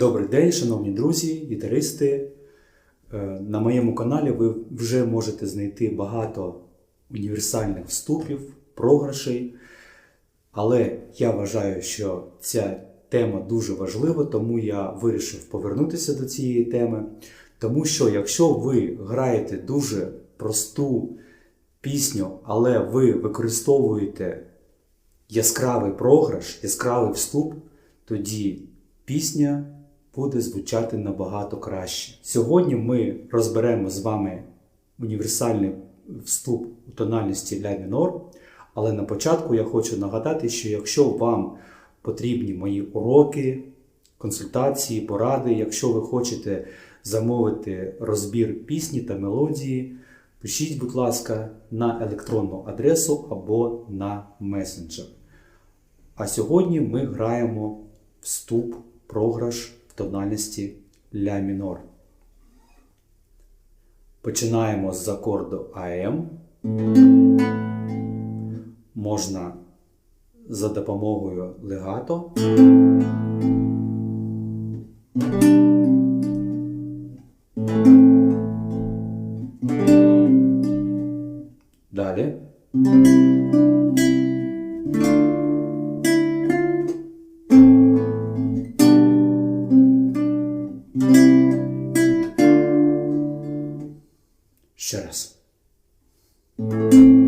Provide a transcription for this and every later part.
Добрий день, шановні друзі, гітаристи. Е, На моєму каналі ви вже можете знайти багато універсальних вступів, програшей. Але я вважаю, що ця тема дуже важлива, тому я вирішив повернутися до цієї теми. Тому що якщо ви граєте дуже просту пісню, але ви використовуєте яскравий програш, яскравий вступ, тоді пісня буде звучати набагато краще. Сьогодні ми розберемо з вами універсальний вступ у тональності ля мінор. Але на початку я хочу нагадати, що якщо вам потрібні мої уроки, консультації, поради, якщо ви хочете замовити розбір пісні та мелодії, пишіть, будь ласка, на електронну адресу або на месенджер. А сьогодні ми граємо вступ, програш тональності ля мінор. Починаємо з акорду АМ. Можна за допомогою легато. Далі. Далі.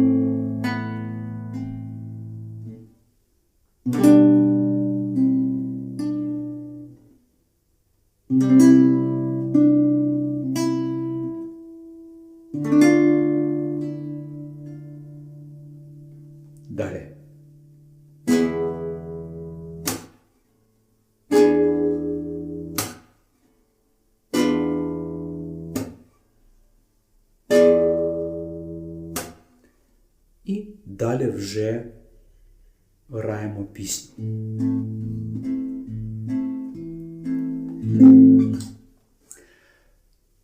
І далі вже граємо пісню.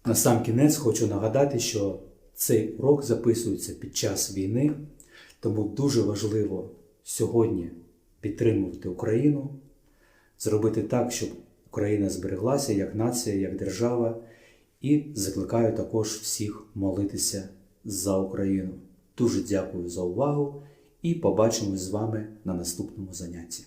На сам кінець хочу нагадати, що цей урок записується під час війни, тому дуже важливо сьогодні підтримувати Україну, зробити так, щоб Україна збереглася як нація, як держава, і закликаю також всіх молитися за Україну. Дуже дякую за увагу і побачимось з вами на наступному занятті.